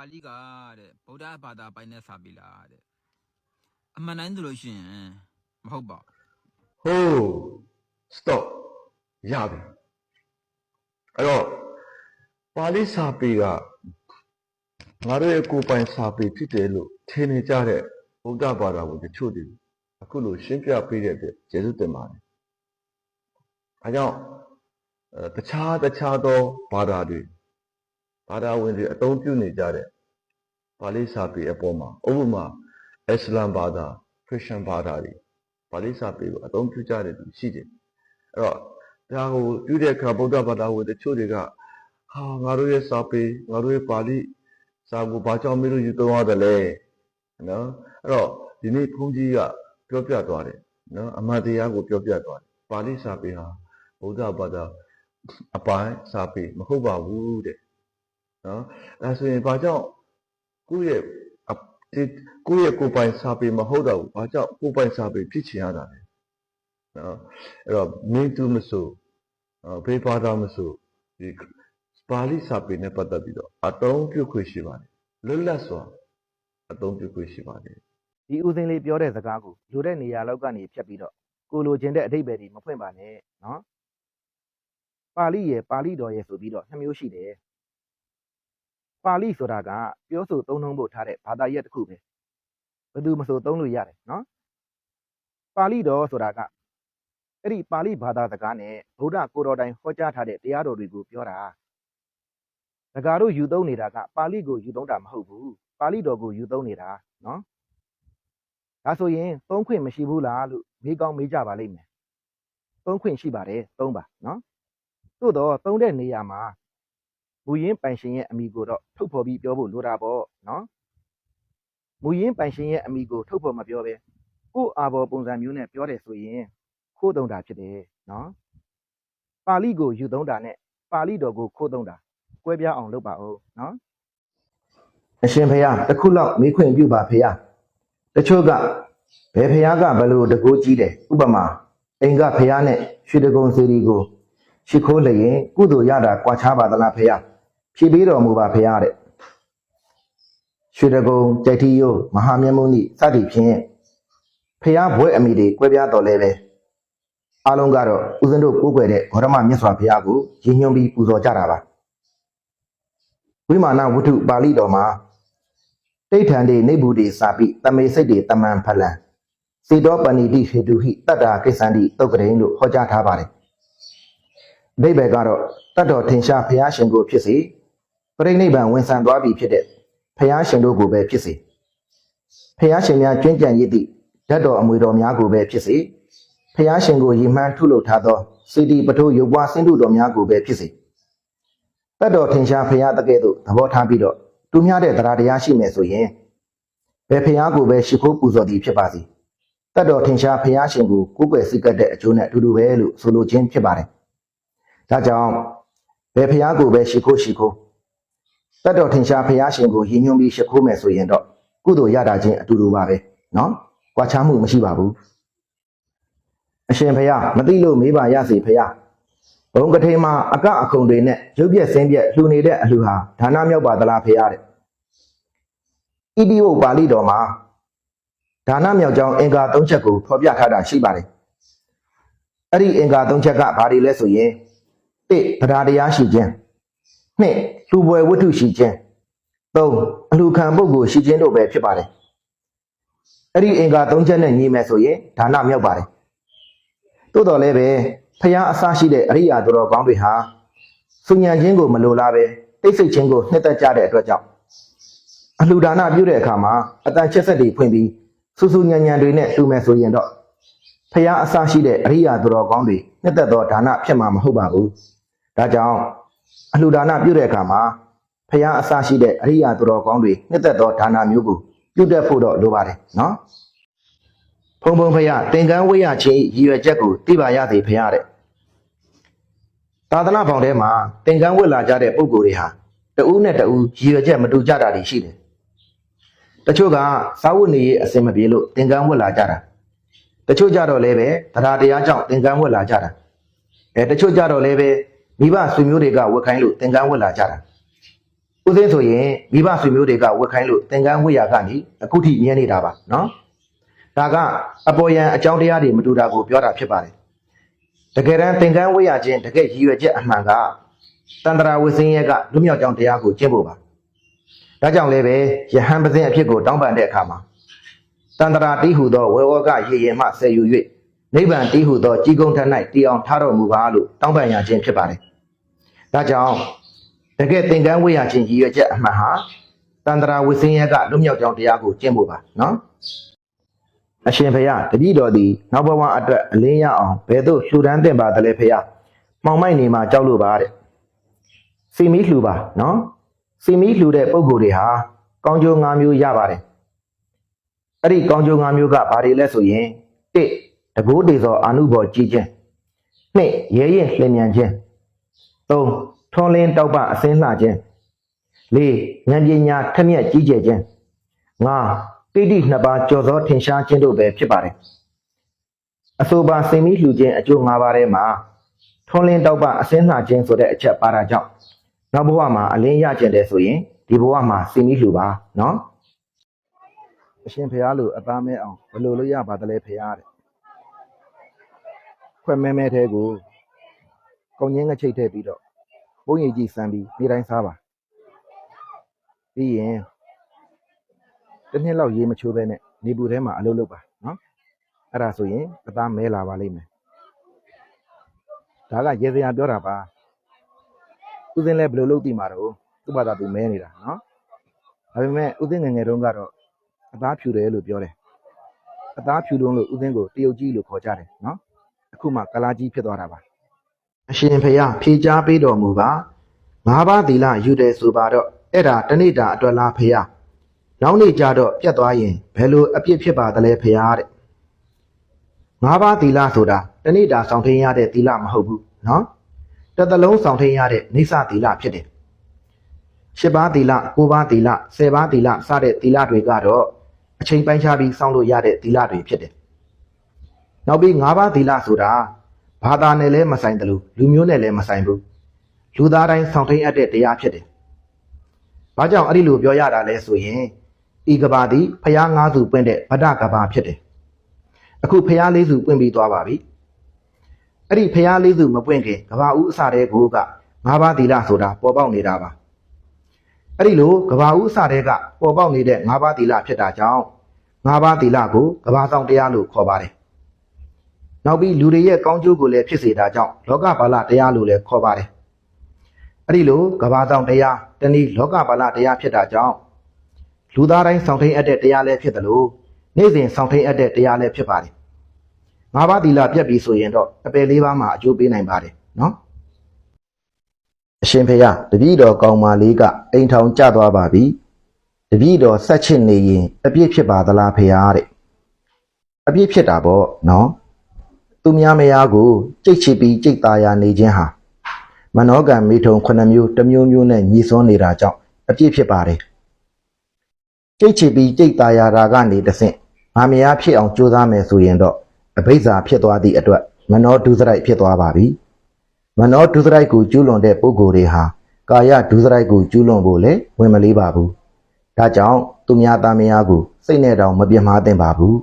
ပါဠိကတဲ့ဗုဒ္ဓဘာသာပိုင်းနဲ့စာပေလားတဲ့အမှန်တိုင်းဆိုလို့ရှိရင်မဟုတ်ပါဘူးဟိုး stop ရပြီအဲ့တော့ပါဠိစာပေကငါတို့ရဲ့ကိုယ်ပိုင်စာပေဖြစ်တယ်လို့ထင်နေကြတဲ့ဗုဒ္ဓဘာသာဝင်တချို့တွေအခုလိုရှင်းပြပေးတဲ့အတွက်ကျေးဇူးတင်ပါတယ်။အဲကြောင့်အဲတခြားတခြားသောဘာသာတွေ ဘာသာဝင်တွေအသုံးပြုနေကြတဲ့ပါဠိစာပေအပေါ်မှာဥပမာအစ္စလာမ်ဘာသာခရစ်ယာန်ဘာသာတွေပါဠိစာပေကိုအသုံးပြုကြတဲ့သူရှိတယ်။အဲ့တော့ဒါကိုပြုတဲ့အခါဗုဒ္ဓဘာသာဝင်တချို့တွေကဟာငါတို့ရဲ့စာပေငါတို့ရဲ့ပါဠိစာကိုဘာကြောင့်မလို့ယူသုံးရတယ်လဲနော်အဲ့တော့ဒီနေ့ဘုန်းကြီးကပြောပြသွားတယ်နော်အမှန်တရားကိုပြောပြသွားတယ်ပါဠိစာပေဟာဗုဒ္ဓဘာသာအပိုင်းစာပေမဟုတ်ပါဘူးတဲ့ နော်အဲဆိုရင်ဘာကြောင့်ကိုယ့်ရဲ့အဒီကိုယ့်ရဲ့ကိုယ်ပိုင်စာပေမဟုတ်တော့ဘူးဘာကြောင့်ကိုယ်ပိုင်စာပေဖြစ်ချင်ရတာလဲနော်အဲ့တော့မင်းသူမဆိုအဲဘေးဘာသာမဆိုဒီပါဠိစာပေနဲ့ပတ်သက်ပြီးတော့အတုံးပြုခွင့်ရှိပါတယ်လွတ်လပ်စွာအတုံးပြုခွင့်ရှိပါတယ်ဒီဦးစင်းလေးပြောတဲ့စကားကိုလိုတဲ့နေရာလောက်ကနေဖြတ်ပြီးတော့ကိုလိုချင်တဲ့အဓိပ္ပာယ်တွေမဖွင့်ပါနဲ့နော်ပါဠိရယ်ပါဠိတော်ရယ်ဆိုပြီးတော့နှစ်မျိုးရှိတယ် ပါဠိဆိုတာကပြောဆိုသုံးနှုန်းဖို့ထားတဲ့ဘာသာရပ်တစ်ခုပဲဘယ်သူမဆိုသုံးလို့ရတယ်နော်ပါဠိတော်ဆိုတာကအဲ့ဒီပါဠိဘာသာစကားနဲ့ဗုဒ္ဓကိုယ်တော်တိုင်ဟောကြားထားတဲ့တရားတော်တွေကိုပြောတာစကားတို့ယူသုံးနေတာကပါဠိကိုယူသုံးတာမဟုတ်ဘူးပါဠိတော်ကိုယူသုံးနေတာနော်ဒါဆိုရင်သုံးခွင့်မရှိဘူးလားလို့မေးကောင်းမေးကြပါလိမ့်မယ်။သုံးခွင့်ရှိပါတယ်သုံးပါနော်။သို့တော့သုံးတဲ့နေရာမှာ မူရင်းပိုင်ရှင်ရဲ့အမိကိုတော့ထုတ်ဖော်ပြီးပြောဖို့လိုတာပေါ့နော်။မူရင်းပိုင်ရှင်ရဲ့အမိကိုထုတ်ဖော်မပြောပဲကို့အာဘော်ပုံစံမျိုးနဲ့ပြောတယ်ဆိုရင်ခိုးတုံတာဖြစ်တယ်နော်။ပါဠိကိုယူသုံးတာနဲ့ပါဠိတော်ကိုခိုးတုံတာကွဲပြားအောင်လုပ်ပါဦးနော်။အရှင်ဖေယတစ်ခုလောက်မေးခွင့်ပြုပါဖေယ။တချို့ကဘယ်ဖះကဘလို့တကိုးကြီးတယ်ဥပမာအိမ်ကဖះနဲ့ရွှေတကုံစီရီကိုရှိခိုးလျင်ကုသိုလ်ရတာကြွားချပါသလားဖះ ဖြည့်ပေးတော်မူပါဖះတဲ့ရွှေတကုံကြိုက်တီယိုမဟာမြတ်မုနိစသည်ဖြင့်ဖះဘွဲ့အမိတွေကွဲပြားတော်လဲပဲအားလုံးကတော့ဦးဇင်းတို့ကိုးကွယ်တဲ့ဂေါရမမြတ်စွာဘုရားကိုရည်ညွှန်းပြီးပူဇော်ကြတာပါဝိမာနဝတ္ထုပါဠိတော်မှာတိဋ္ဌံတေနေဘူးတေစာပိတမေစိတ်တေတမန်ဖလံစေတောပဏိတိဟေတုဟိတတ္တာကိစ္ဆန္တိတုတ်ကရိန်လို့ဟောကြားထားပါတယ်အဓိပ္ပာယ်ကတော့တတ်တော်ထင်ရှားဘုရားရှင်ကိုဖြစ်စေ ပြိဋိနိဗ္ဗာန်ဝင်ဆံသွားပြီဖြစ်တဲ့ဘုရားရှင်တို့ကိုပဲဖြစ်စေဘုရားရှင်များကျွင့်ကြံရည်သည့်ဓာတ်တော်အမွေတော်များကိုပဲဖြစ်စေဘုရားရှင်ကိုရည်မှန်းထုလို့ထားသောစေတီပထိုးရုပ်ပွားဆင်းတုတော်များကိုပဲဖြစ်စေတတ်တော်ထင်ရှားဘုရားတကယ်သို့သဘောထားပြီးတော့တူမျှတဲ့တရားတရားရှိမယ်ဆိုရင်ဘယ်ဖះကိုပဲရှိခိုးပူဇော်သည်ဖြစ်ပါစေတတ်တော်ထင်ရှားဖះရှင်ကိုကိုယ်ွယ်စိတ်ကပ်တဲ့အကျိုးနဲ့အတူတူပဲလို့ဆိုလိုခြင်းဖြစ်ပါတယ်ဒါကြောင့်ဘယ်ဖះကိုပဲရှိခိုးရှိခိုး တတ်တော်ထင်ရှားဖះရှင်ကိုရည်ညွှန်းပြီးရှိခိုးမယ်ဆိုရင်တော့ကုသိုလ်ရတာချင်းအတူတူပါပဲနော်ကြွားချမှုမရှိပါဘူးအရှင်ဖះမသိလို့မေးပါရစေဖះဘုံကထိန်မှာအကအခုံတွေနဲ့ရုပ်ပြက်ဆင်းပြက်လှူနေတဲ့အလှူဟာဒါနမြောက်ပါသလားဖះတဲ့ဣတိဝုတ်ပါဠိတော်မှာဒါနမြောက်ကြောင်းအင်္ဂါ၃ချက်ကိုဖော်ပြထားတာရှိပါတယ်။အဲ့ဒီအင်္ဂါ၃ချက်ကဘာတွေလဲဆိုရင်၁ဗဒတရားရှိခြင်း ၂လူပွဲဝတ္ထုရှိခြင်း၃အလှခံပုဂ္ဂိုလ်ရှိခြင်းတို့ပဲဖြစ်ပါတယ်။အဲ့ဒီအင်္ဂါ၃ချက်နဲ့ညီမယ်ဆိုရင်ဒါနမြောက်ပါတယ်။သို့တော်လည်းပဲဖျားအစရှိတဲ့အရိယာသူတော်ကောင်းတွေဟာစုညံခြင်းကိုမလိုလားပဲတိတ်ဆိတ်ခြင်းကိုနှစ်သက်ကြတဲ့အတွက်ကြောင့်အလှူဒါနပြုတဲ့အခါမှာအတန်ချက်ဆက်တွေဖွင့်ပြီးစူးစူးညံညံတွေနဲ့လှူမယ်ဆိုရင်တော့ဖះအစရှိတဲ့အရိယာသူတော်ကောင်းတွေနှစ်သက်သောဒါနဖြစ်မှာမဟုတ်ပါဘူး။ဒါကြောင့် အလှူဒါနပြုတဲ့အခါမှာဖះအစရှိတဲ့အရိယာသူတော်ကောင်းတွေနှစ်သက်သောဒါနမျိုးကိုပြုတတ်ဖို့တော့လိုပါတယ်နော်။ဖုံဖုံဖះသင်္ကန်းဝိရချင်းရည်ရွယ်ချက်ကိုသိပါရစေဖះတဲ့။သာသနာ့ဘောင်ထဲမှာသင်္ကန်းဝတ်လာကြတဲ့ပုဂ္ဂိုလ်တွေဟာတဦးနဲ့တဦးရည်ရွယ်ချက်မတူကြတာတွေရှိတယ်တချို့ကစာဝတ်နေရေးအစင်မပြေလို့သင်္ကန်းဝတ်လာကြတာတချို့ကြတော့လည်းပဲတရားတရားကြောင့်သင်္ကန်းဝတ်လာကြတာအဲတချို့ကြတော့လည်းပဲ မိဘဆွေမျိုးတွေကဝတ်ခိုင်းလို့သင်္ကန်းဝတ်လာကြတာဥဦးစင်းဆိုရင်မိဘဆွေမျိုးတွေကဝတ်ခိုင်းလို့သင်္ကန်းဝတ်ရကနေအခုထိမြင်နေတာပါနော်ဒါကအပေါ်ယံအကြောင်းတရားတွေမတူတာကိုပြောတာဖြစ်ပါတယ်တကယ်တမ်းသင်္ကန်းဝတ်ရခြင်းတကယ်ရည်ရွယ်ချက်အမှန်ကတန္တရာဝစင်းရဲ့ကလူမြောက်ကြောင်းတရားကိုကျင့်ဖို့ပါဒါကြောင့်လည်းပဲယဟန်ပဇင်းအဖြစ်ကိုတောင်းပန်တဲ့အခါမှာတန္တရာတိဟုသောဝေဝကရေရင်မှဆယ်ယူ၍နိဗ္ဗာန်တိဟုသောကြီးကုန်းထ၌တည်အောင်ထားတော်မူပါလို့တောင်းပန်ရခြင်းဖြစ်ပါတယ် ဒါကြောင့်တကယ်သင်္ကန်းဝေရခြင်းရည်ရွယ်ချက်အမှန်ဟာတန္တရာဝိစင်းရကလွတ်မြောက်ကြောင်းတရားကိုကျင့်ဖို့ပါနော်အရှင်ဖေယတပည့်တော်သည်နောက်ဘဝအတွက်အလင်းရအောင်ဘယ်သို့လှူဒန်းသင့်ပါသလဲဖေယမှောင်မိုက်နေမှာကြောက်လို့ပါတဲ့စီမီလှူပါနော်စီမီလှူတဲ့ပုံကိုယ်တွေဟာကောင်းကျိုး၅မျိုးရပါတယ်အဲ့ဒီကောင်းကျိုး၅မျိုးကဘာတွေလဲဆိုရင်၁တကူတေဇောအာနုဘောကြည်ခြင်း၂ရဲရင်လျင်မြန်ခြင်း ၃ထွန်လင်းတောက်ပအစင်းလှခြင်း၄ဉာဏ်ပညာထက်မြက်ကြီးကျယ်ခြင်း၅ပိဋိနှစ်ပါးကြော်သောထင်ရှားခြင်းတို့ပဲဖြစ်ပါတယ်အဆိုပါစင်ပြီးလှူခြင်းအကျိုး၅ပါးထဲမှာထွန်လင်းတောက်ပအစင်းလှခြင်းဆိုတဲ့အချက်ပါတာကြောင့်နောက်ဘဝမှာအလင်းရကျင်တယ်ဆိုရင်ဒီဘဝမှာစင်ပြီးလှူပါနော်အရှင်ဖះလို့အသားမဲအောင်ဘယ်လိုလုပ်ရပါသလဲဖះတဲ့ခွက်မဲမဲသေးကို ကောင်းငင်းငချိတ်ထည့်ပြီးတော့ပုံရိပ်ကြီးစမ်းပြီးနေ့တိုင်းစားပါပြီးရင်တစ်နှစ်လောက်ရေမချိုးဘဲနဲ့နေပူထဲမှာအလုပ်လုပ်ပါနော်အဲ့ဒါဆိုရင်အသားမဲလာပါလိမ့်မယ်ဒါကရေစရာပြောတာပါဥစဉ်လဲဘယ်လိုလုပ်ပြီးမှာတော့သူ့ဘာသာသူမဲနေတာနော်ဒါပေမဲ့ဥစဉ်ငယ်ငယ်တုန်းကတော့အသားဖြူတယ်လို့ပြောတယ်အသားဖြူတုံးလို့ဥစဉ်ကိုတရုတ်ကြီးလို့ခေါ်ကြတယ်နော်အခုမှကလာကြီးဖြစ်သွားတာပါ အရှင်ဖျားဖြေချားပေးတော်မူပါငါးပါးသီလယူတယ်ဆိုပါတော့အဲ့ဒါတနေ့တာအတွက်လားဖျားနောက်နေ့ကျတော့ပြတ်သွားရင်ဘယ်လိုအပြစ်ဖြစ်ပါသလဲဖျားတဲ့ငါးပါးသီလဆိုတာတနေ့တာဆောင်ထင်းရတဲ့သီလမဟုတ်ဘူးနော်တစ်သလုံးဆောင်ထင်းရတဲ့နေဆသီလဖြစ်တယ်ရှစ်ပါးသီလကိုးပါးသီလဆယ်ပါးသီလစတဲ့သီလတွေကတော့အချိန်ပိုင်းခြားပြီးစောင့်လို့ရတဲ့သီလတွေဖြစ်တယ်နောက်ပြီးငါးပါးသီလဆိုတာ ဘာသာနဲ့လည်းမဆိုင်တယ်လို့လူမျိုးနဲ့လည်းမဆိုင်ဘူးလူသားတိုင်းဆောင်ထိန်အပ်တဲ့တရားဖြစ်တယ်။ဘာကြောင့်အဲ့ဒီလိုပြောရတာလဲဆိုရင်ဤကဘာသည်ဖျားငါးစုပွင့်တဲ့ဗဒ္ဒကဘာဖြစ်တယ်။အခုဖျားလေးစုပွင့်ပြီးသွားပါပြီ။အဲ့ဒီဖျားလေးစုမပွင့်ခင်ကဘာဦးအစတဲ့ကိုကငါးပါးသီလဆိုတာပေါ်ပေါက်နေတာပါ။အဲ့ဒီလိုကဘာဦးအစတဲ့ကပေါ်ပေါက်နေတဲ့ငါးပါးသီလဖြစ်တာကြောင့်ငါးပါးသီလကိုကဘာဆောင်တရားလို့ခေါ်ပါတယ်။ နောက်ပြီးလူတွေရဲ့ကောင်းကျိုးကိုလည်းဖြစ်စေတာကြောင့်လောကပါဠတရားလို့လည်းခေါ်ပါတယ်။အဲ့ဒီလိုကဘာဆောင်တရားတနည်းလောကပါဠတရားဖြစ်တာကြောင့်လူသားတိုင်းဆောင်ထိန်အပ်တဲ့တရားလည်းဖြစ်တယ်လို့နေ့စဉ်ဆောင်ထိန်အပ်တဲ့တရားလည်းဖြစ်ပါတယ်။ငါးပါးသီလပြတ်ပြီဆိုရင်တော့အပယ်လေးပါးမှာအကျိုးပေးနိုင်ပါတယ်နော်။အရှင်ဖေယတပည့်တော်ကောင်းမလေးကအိမ်ထောင်ကျသွားပါပြီ။တပည့်တော်ဆက်ချစ်နေရင်အပြစ်ဖြစ်ပါသလားဖေယတဲ့အပြစ်ဖြစ်တာပေါ့နော်။ သူများမယားကိုကြိတ်ချပြီးကြိတ်သားရနေခြင်းဟာမနောကံမိထုံခုနှစ်မျိုးတစ်မျိုးမျိုးနဲ့ညီစွန်းနေတာကြောင့်အပြည့်ဖြစ်ပါတယ်ကြိတ်ချပြီးကြိတ်သားရတာကနေတဆင့်ငါမယားဖြစ်အောင်ကြိုးစားမယ်ဆိုရင်တော့အဘိဇာဖြစ်သွားသည့်အတွက်မနောဒုစရိုက်ဖြစ်သွားပါပြီမနောဒုစရိုက်ကိုကျူးလွန်တဲ့ပုဂ္ဂိုလ်တွေဟာကာယဒုစရိုက်ကိုကျူးလွန်ဖို့လည်းဝင်မလေးပါဘူးဒါကြောင့်သူများသားမယားကိုစိတ်နဲ့တောင်မပြတ်မှားသင့်ပါဘူး